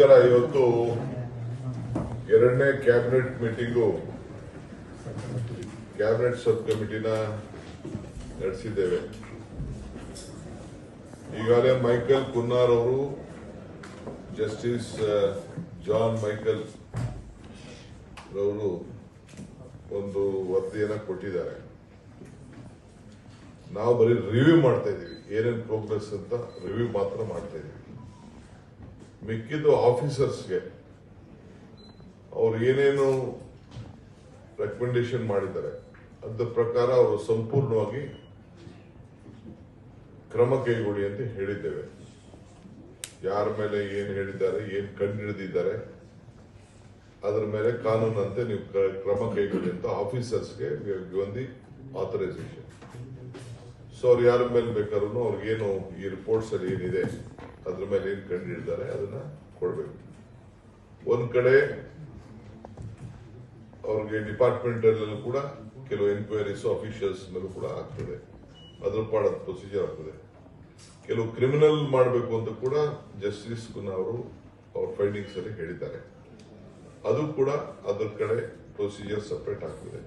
ಇವತ್ತು ಎರಡನೇ cabinet meeting cabinet sub ಕಮಿಟಿನ ನಡೆಸಿದ್ದೇವೆ. ಈಗಾಗಲೇ ಮೈಕಲ್ ಕುನ್ನಾರ್ ಅವರು ಜಸ್ಟಿಸ್ ಜಾನ್ ಮೈಕಲ್ ರವರು ಒಂದು ವರದಿಯನ್ನು ಕೊಟ್ಟಿದ್ದಾರೆ. ನಾವು ಬರೀ ರಿವ್ಯೂ ಮಾಡ್ತಾ ಇದ್ದೀವಿ. ಏನೇನು ಪ್ರೋಗ್ರೆಸ್ ಅಂತ ರಿವ್ಯೂ ಮಾತ್ರ ಮಾಡ್ತಾ ಇದೀವಿ ಮಿಕ್ಕಿದ್ದು ಆಫೀಸರ್ಸ್ಗೆ ಅವ್ರು ಏನೇನು ರೆಕಮೆಂಡೇಶನ್ ಮಾಡಿದ್ದಾರೆ. ಅದ್ರ ಪ್ರಕಾರ ಅವರು ಸಂಪೂರ್ಣವಾಗಿ ಕ್ರಮ ಕೈಗೊಳ್ಳಿ ಅಂತ ಹೇಳಿದ್ದೇವೆ. ಯಾರ ಮೇಲೆ ಏನು ಹೇಳಿದ್ದಾರೆ, ಏನು ಕಂಡು ಅದರ ಮೇಲೆ ಕಾನೂನಂತೆ ನೀವು ಕ್ರಮ ಕೈಗೊಳ್ಳಿ ಅಂತ ಆಫೀಸರ್ಸ್ಗೆ ಒಂದು ಆಥರೈಸೇಷನ್ ಸೊ ಅವ್ರು ಯಾರ ಮೇಲೆ ಬೇಕಾದ್ರೂ ಅವ್ರಿಗೇನು ಈ ರಿಪೋರ್ಟ್ಸಲ್ಲಿ ಏನಿದೆ ಅದ್ರ ಮೇಲೆ ಏನ್ ಕಂಡು ಹಿಡಿದಾರೆ? ಅದನ್ನ ಕೊಡ್ಬೇಕು. ಒಂದ್ ಕಡೆ ಅವ್ರಿಗೆ ಡಿಪಾರ್ಟ್ಮೆಂಟ್ ಅಲ್ಲೂ ಕೂಡ ಕೆಲವು ಎನ್ಕ್ವೈರೀಸ್ ಅಫಿಷಿಯಲ್ಸ್ ಮೇಲೂ ಕೂಡ ಆಗ್ತದೆ. ಅದ್ರ ಪಾಡ ಪ್ರೊಸೀಜರ್ ಆಗ್ತದೆ. ಕೆಲವು ಕ್ರಿಮಿನಲ್ ಮಾಡಬೇಕು ಅಂತ ಕೂಡ ಜಸ್ಟಿಸ್ ಅವರು ಅವ್ರ ಫೈಂಡಿಂಗ್ಸ್ ಅಲ್ಲಿ ಹೇಳಿದ್ದಾರೆ. ಅದು ಕೂಡ ಅದ್ರ ಕಡೆ ಪ್ರೊಸೀಜರ್ ಸಪ್ರೇಟ್ ಆಗ್ತದೆ.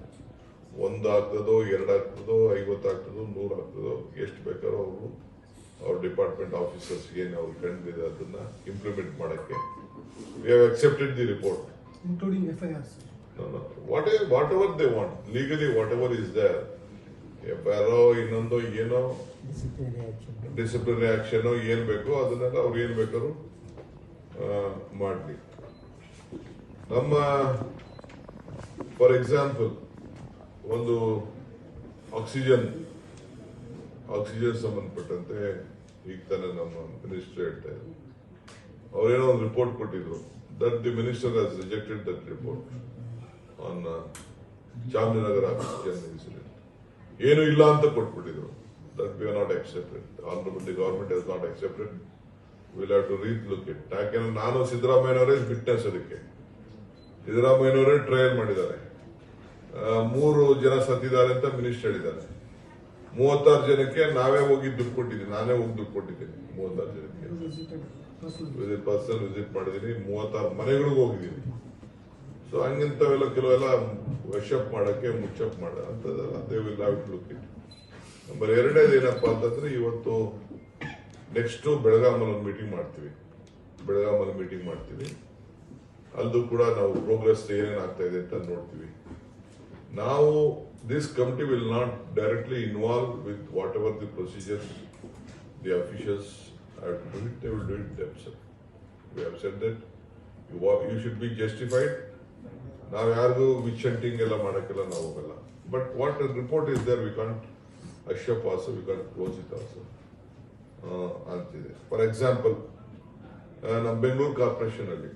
ಒಂದು ಆಗ್ತದೋ ಎರಡು ಆಗ್ತದೋ ಐವತ್ತು ಆಗ್ತದೋ ನೂರು ಆಗ್ತದೋ ಎಷ್ಟು ಬೇಕಾದ್ರೂ ಅವರು ಅವ್ರ ಡಿಪಾರ್ಟ್ಮೆಂಟ್ ಆಫೀಸರ್ಸ್ ಏನು ಅವ್ರು ಕಂಡಿದೆ ಅದನ್ನ ಇಂಪ್ಲಿಮೆಂಟ್ ಮಾಡಕ್ಕೆ. We have accepted the report including FIRs what whatever they want legally whatever is there FIR ಇನ್ನೊಂದು ಏನೋ. ಡಿಸಿಪ್ಲಿನರಿ ಆಕ್ಷನ್ ಏನ್ ಬೇಕೋ ಅದನ್ನೆಲ್ಲ ಅವ್ರು ಏನ್ ಬೇಕಾದ್ರು ಮಾಡಲಿ. ನಮ್ಮ ಫಾರ್ ಎಕ್ಸಾಂಪಲ್ ಒಂದು ಆಕ್ಸಿಜನ್ ಆಕ್ಸಿಜನ್ ಸಂಬಂಧಪಟ್ಟಂತೆ ಈಗ ತಾನೇ ನಮ್ಮ ಮಿನಿಸ್ಟರ್ ಹೇಳ್ತಾ ಇದ್ರು. ಅವ್ರೇನೋ ಒಂದು ರಿಪೋರ್ಟ್ ಕೊಟ್ಟಿದ್ರು. That the minister has rejected that report on Chamarajanagar oxygen incident ಏನು ಇಲ್ಲ ಅಂತ ಕೊಟ್ಬಿಟ್ಟಿದ್ರು. That we are not accepted honourable the government has not accepted will have to rethink look it ಯಾಕೆಂದ್ರೆ ನಾನು ಸಿದ್ದರಾಮಯ್ಯನವರೇ ಫಿಟ್ನೆಸ್ ಅದಕ್ಕೆ. ಸಿದ್ದರಾಮಯ್ಯನವರೇ ಟ್ರಯಲ್ ಮಾಡಿದ್ದಾರೆ. ಮೂರು ಜನ ಸತ್ತಿದ್ದಾರೆ ಅಂತ ಮಿನಿಸ್ಟರ್ ಹೇಳಿದ್ದಾರೆ. ಮೂವತ್ತಾರು ಜನಕ್ಕೆ ನಾವೇ ಹೋಗಿ ದುಡ್ಡು ಕೊಟ್ಟಿದ್ದೀನಿ ನಾನೇ ಹೋಗಿ ದುಡ್ಡು ಕೊಟ್ಟಿದ್ದೀನಿ ಮೂವತ್ತಾರು ಜನಕ್ಕೆ. ವಿಸಿಟ್ ಪರ್ಸನ್ ವಿಸಿಟ್ ಮಾಡಿದ್ದೀನಿ ಮೂವತ್ತಾರು ಮನೆಗಳಿಗೂ ಹೋಗಿದ್ದೀನಿ. ಸೊ ಹಂಗಿಂತವೆಲ್ಲ ಕೆಲವೆಲ್ಲ ವಶಪ್ ಮಾಡಕ್ಕೆ ಮುಚ್ಚಪ್ ಮಾಡ ಅಂತದೆಲ್ಲ they will have to look it number ಎರಡನೇದು ಏನಪ್ಪ ಅಂತಂದ್ರೆ ಇವತ್ತು ನೆಕ್ಸ್ಟ್ ಬೆಳಗಾಮಲ್ಲಿ ಒಂದು ಮೀಟಿಂಗ್ ಮಾಡ್ತೀವಿ. ಬೆಳಗಾಮಲ್ಲಿ ಮೀಟಿಂಗ್ ಮಾಡ್ತೀವಿ. ಅಲ್ಲೂ ಕೂಡ ನಾವು ಪ್ರೋಗ್ರೆಸ್ ಏನೇನು ಆಗ್ತಾ ಇದೆ ಅಂತ ನೋಡ್ತೀವಿ. ನಾವು this committee will not directly involve with whatever the procedures the officials have to do it they will do it themselves we have said that you should be justified ನಾವು ಯಾರಿಗೂ ವಿಚ್ ಹಂಟಿಂಗ್ ಎಲ್ಲ ಮಾಡಕ್ಕೆಲ್ಲ ನಾವು ಹೋಗಲ್ಲ. But what report is there we can't hush up also we can't close it also ಅಂತಿದೆ. For example ನಮ್ಮ Bengaluru ಕಾರ್ಪೊರೇಷನಲ್ಲಿ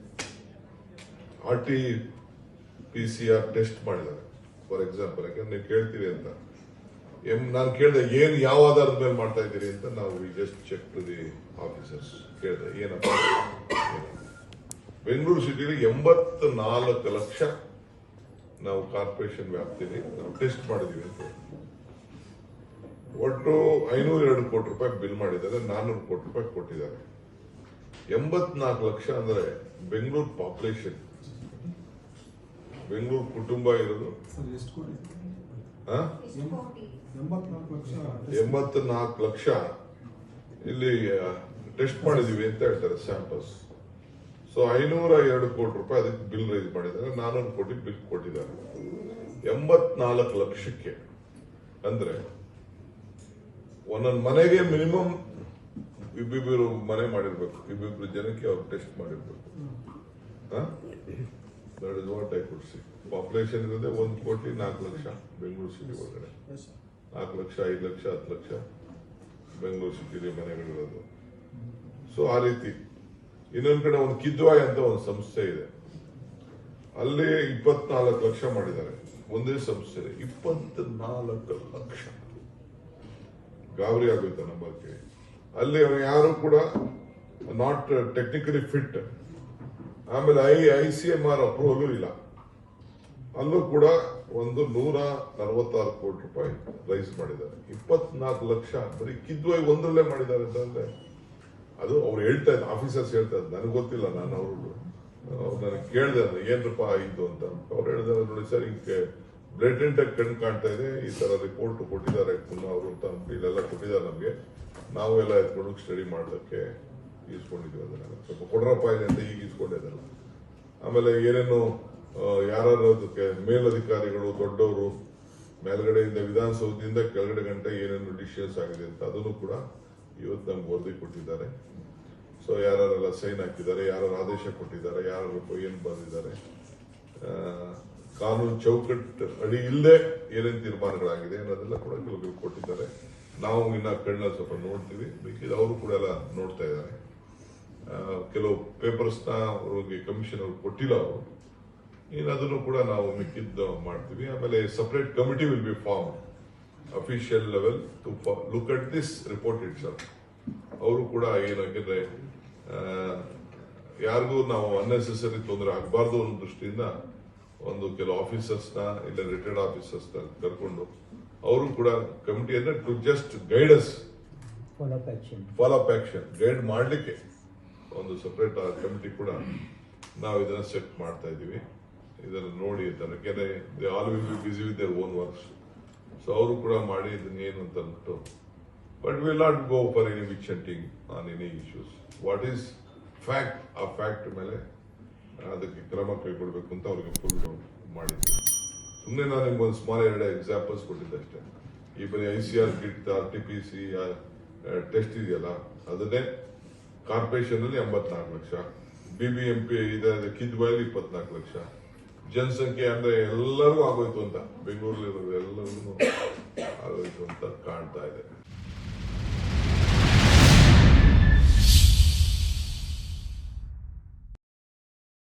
R T P C R test for example ಯಾಕಂದ್ರೆ ನೀವು ಕೇಳ್ತೀರಿ ಅಂತ. ಎಂ ನಾನು ಕೇಳಿದೆ, ಏನು ಯಾವ ಆಧಾರದ ಮೇಲೆ ಮಾಡ್ತಾ ಇದ್ದೀರಿ ಅಂತ ನಾವು just check to the officers ಕೇಳಿದೆ, ಏನಪ್ಪ? ಬೆಂಗಳೂರು ಸಿಟಿಲಿ ಎಂಬತ್ತು ನಾಲ್ಕು ಲಕ್ಷ ನಾವು ಕಾರ್ಪೊರೇಷನ್ ವ್ಯಾಪ್ತಿಯಲ್ಲಿ ನಾವು ಟೆಸ್ಟ್ ಮಾಡಿದೀವಿ ಅಂತ ಒಟ್ಟು ಐನೂರ ಎರಡು ಕೋಟಿ ರೂಪಾಯಿ ಬಿಲ್ ಮಾಡಿದ್ದಾರೆ ನಾನ್ನೂರು ಕೋಟಿ ರೂಪಾಯಿ ಕೊಟ್ಟಿದ್ದಾರೆ. ಎಂಬತ್ನಾಲ್ಕು ಲಕ್ಷ ಅಂದ್ರೆ ಬೆಂಗಳೂರು ಪಾಪ್ಯುಲೇಷನ್ ಬೆಂಗಳೂರು ಕುಟುಂಬ ಇರೋದು? ಎಂಬತ್ತ ನಾಲ್ಕು ಲಕ್ಷ ಇಲ್ಲಿ ಟೆಸ್ಟ್ ಮಾಡಿದೀವಿ ಅಂತ ಹೇಳ್ತಾರೆ ಸ್ಯಾಂಪಲ್ಸ್ ಸೊ ಐನೂರ ಎರಡು ಕೋಟಿ ರೂಪಾಯಿ ಅದಕ್ಕೆ ಬಿಲ್ ರೈಸ್ ಮಾಡಿದ್ದಾರೆ. ನಾನೂರು ಕೋಟಿ ಬಿಲ್ ಕೊಟ್ಟಿದ್ದಾರೆ. ಎಂಬತ್ನಾಲ್ಕು ಲಕ್ಷಕ್ಕೆ ಅಂದ್ರೆ ಒಂದೊಂದು ಮನೆಗೆ ಮಿನಿಮಮ್ ಇಬ್ಬಿಬ್ಬರು ಮನೆ ಮಾಡಿರ್ಬೇಕು. ಇಬ್ಬಿಬ್ರು ಜನಕ್ಕೆ ಅವ್ರು ಟೆಸ್ಟ್ ಮಾಡಿರ್ಬೇಕು. ಐ ಕುಡ್ ಸಿ ಪಾಪ್ಯುಲೇಷನ್ ಇರೋದೇ ಒಂದು ಕೋಟಿ, ನಾಲ್ಕು ಲಕ್ಷ ಬೆಂಗಳೂರು ಸಿಟಿ ಒಳಗಡೆ. ನಾಲ್ಕು ಲಕ್ಷ, ಐದು ಲಕ್ಷ, ಹತ್ತು ಲಕ್ಷ ಬೆಂಗಳೂರು ಸಿಟಿಲಿ ಮನೆಗಳಿರೋದು. ಸೊ ಆ ರೀತಿ. ಇನ್ನೊಂದು ಕಡೆ ಒಂದು ಕಿದ್ವಾಯ್ ಅಂತ ಒಂದು ಸಂಸ್ಥೆ ಇದೆ. ಅಲ್ಲಿ ಇಪ್ಪತ್ನಾಲ್ಕು ಲಕ್ಷ ಮಾಡಿದ್ದಾರೆ. ಒಂದೇ ಸಂಸ್ಥೆ ಇಪ್ಪತ್ನಾಲ್ಕು ಲಕ್ಷ. ಗಾಬರಿ ಆಗುತ್ತೆ ನಮ್ಮ ಬಗ್ಗೆ ಅಲ್ಲಿ ಅವ್ರು ಯಾರು ಕೂಡ ನಾಟ್ ಟೆಕ್ನಿಕಲಿ ಫಿಟ್ ಆಮೇಲೆ I I C M R approval ಇಲ್ಲ. ಅಲ್ಲೂ ಕೂಡ ಒಂದು ನೂರ ನಲವತ್ತಾರು ಕೋಟಿ ರೂಪಾಯಿ ರೈಸ್ ಮಾಡಿದ್ದಾರೆ. ಇಪ್ಪತ್ನಾಲ್ಕು ಲಕ್ಷ, ಬರೀ ಕಿದ್ವಾಗಿ ಒಂದರಲ್ಲೇ ಮಾಡಿದ್ದಾರೆ ಅಂತಂದ್ರೆ ಅದು ಅವ್ರು ಹೇಳ್ತಾ ಇದ್ದ, ಆಫೀಸರ್ಸ್ ಹೇಳ್ತಾ ಇದ್ದ, ನನಗೆ ಗೊತ್ತಿಲ್ಲ ನಾನು ಅವರು ನನಗೆ ಕೇಳಿದೆ ಅಂದ್ರೆ ಏನಪ್ಪ ಆಯಿತು ಅಂತ. ಅವ್ರು ಹೇಳಿದಾರೆ ನೋಡಿ ಸರ್, ಹಿಂಗೆ ಬ್ಲೇಟೆಂಟ್ ಆಗಿ ಕಣ್ಣು ಕಾಣ್ತಾ ಇದೆ, ಈ ತರ ರಿಪೋರ್ಟ್ ಕೊಟ್ಟಿದ್ದಾರೆ ಪುನಃ ಅವರು ಅಂತ ಇಲ್ಲೆಲ್ಲ ಕೊಟ್ಟಿದ್ದಾರೆ ನಮಗೆ. ನಾವು ಎಲ್ಲ ಎತ್ಕೊಂಡು ಸ್ಟಡಿ ಮಾಡೋದಕ್ಕೆ ಈಸ್ಕೊಂಡಿದ್ವಿ ಅದನ್ನೆಲ್ಲ. ಸ್ವಲ್ಪ ಕೊಡ್ರಪ್ಪ ಇದೆ ಅಂತ ಈಗ ಈಸ್ಕೊಂಡಿದ್ದಲ್ಲ ಆಮೇಲೆ ಏನೇನು ಯಾರು ಅದಕ್ಕೆ ಮೇಲಧಿಕಾರಿಗಳು ದೊಡ್ಡವರು ಮೇಲ್ಗಡೆಯಿಂದ ವಿಧಾನಸೌಧದಿಂದ ಕೆಳಗಡೆ ಗಂಟೆ ಏನೇನು ಡಿಸಿಷನ್ಸ್ ಆಗಿದೆ ಅಂತ ಅದನ್ನು ಕೂಡ ಇವತ್ತು ನಮ್ಗೆ ವರದಿ ಕೊಟ್ಟಿದ್ದಾರೆ. ಸೊ ಯಾರೆಲ್ಲ ಸೈನ್ ಹಾಕಿದ್ದಾರೆ ಯಾರು ಆದೇಶ ಕೊಟ್ಟಿದ್ದಾರೆ ಯಾರು ಏನು ಬರೆದಿದ್ದಾರೆ ಆ, ಕಾನೂನು ಚೌಕಟ್ಟು ಅಡಿ ಇಲ್ಲದೆ ಏನೇನು ತೀರ್ಮಾನಗಳಾಗಿದೆ ಅನ್ನೋದೆಲ್ಲ ಕೂಡ ಕೆಲವರು ಕೊಟ್ಟಿದ್ದಾರೆ. ನಾವು ಇನ್ನ ಕಣ್ಣ ಸ್ವಲ್ಪ ನೋಡ್ತೀವಿ. ಬೇಕಿದ್ರೆ ಅವರು ಕೂಡ ಎಲ್ಲ ನೋಡ್ತಾ ಇದ್ದಾರೆ. ಕೆಲವು ಪೇಪರ್ಸ್ನ ಅವ್ರಿಗೆ ಕಮಿಷನ್ ಅವ್ರು ಕೊಟ್ಟಿಲ್ಲ ಅವರು. ಇನ್ನು ಅದನ್ನು ಕೂಡ ನಾವು ಮಿಕ್ಕಿದ್ದು ಮಾಡ್ತೀವಿ. ಆಮೇಲೆ separate committee will be form official level to look at this report it ಅವರು ಕೂಡ ಏನಾಗಿದ್ರೆ ಯಾರಿಗೂ ನಾವು ಅನ್ನೆಸೆಸರಿ ತೊಂದರೆ ಆಗಬಾರ್ದು ಅನ್ನೋ ದೃಷ್ಟಿಯಿಂದ ಒಂದು ಕೆಲವು ಆಫೀಸರ್ಸ್ನ ಇಲ್ಲ ರಿಟೈರ್ಡ್ ಆಫೀಸರ್ಸ್ನ ಕರ್ಕೊಂಡು ಅವರು ಕೂಡ ಕಮಿಟಿ ಅಂದ್ರೆ to just guides follow up action guide ಮಾಡಲಿಕ್ಕೆ. ಒಂದು ಸಪರೇಟ್ ಕಮಿಟಿ ಕೂಡ ನಾವು ಇದನ್ನ ಸೆಟ್ ಮಾಡ್ತಾ ಇದ್ದೀವಿ. ಇದನ್ನ ನೋಡಿ ಅಂತ ಯಾಕೆಂದ್ರೆ they all will be busy with their own works so ಅವರು ಕೂಡ ಮಾಡಿ ಇದನ್ನ ಏನು ಅಂತ ಅಂದ್ಬಿಟ್ಟು but will not go for any witch hunting on any issues what is fact ಆ ಫ್ಯಾಕ್ಟ್ ಮೇಲೆ ಅದಕ್ಕೆ ಕ್ರಮ ಕೈಗೊಳ್ಬೇಕು ಅಂತ ಅವ್ರಿಗೆ ಫುಲ್ ಮಾಡಿದ್ವಿ. ಸುಮ್ಮನೆ ನಾನು ನಿಮ್ಗೆ ಒಂದು ಸ್ಮಾಲ್ ಎರಡು ಎಕ್ಸಾಂಪಲ್ಸ್ ಕೊಟ್ಟಿದ್ದೆ ಅಷ್ಟೇ. ಈ ಬರೀ I C R kit R T P C test ಇದೆಯಲ್ಲ, ಅದನ್ನೇ ಕಾರ್ಪೊರೇಷನ್ ಅಲ್ಲಿ ಎಂಬತ್ನಾಲ್ಕು lakh B B M P ಇದೆ ಕಿದ್ಬಾಯಲ್ಲಿ ಇಪ್ಪತ್ನಾಲ್ಕು ಲಕ್ಷ. ಜನಸಂಖ್ಯೆ ಅಂದರೆ ಎಲ್ಲರೂ ಆಗೋಯ್ತು ಅಂತ ಬೆಂಗಳೂರಲ್ಲಿರೋದು ಎಲ್ಲರಿಗೂ ಆಗೋಯ್ತು ಅಂತ ಕಾಣ್ತಾ ಇದೆ.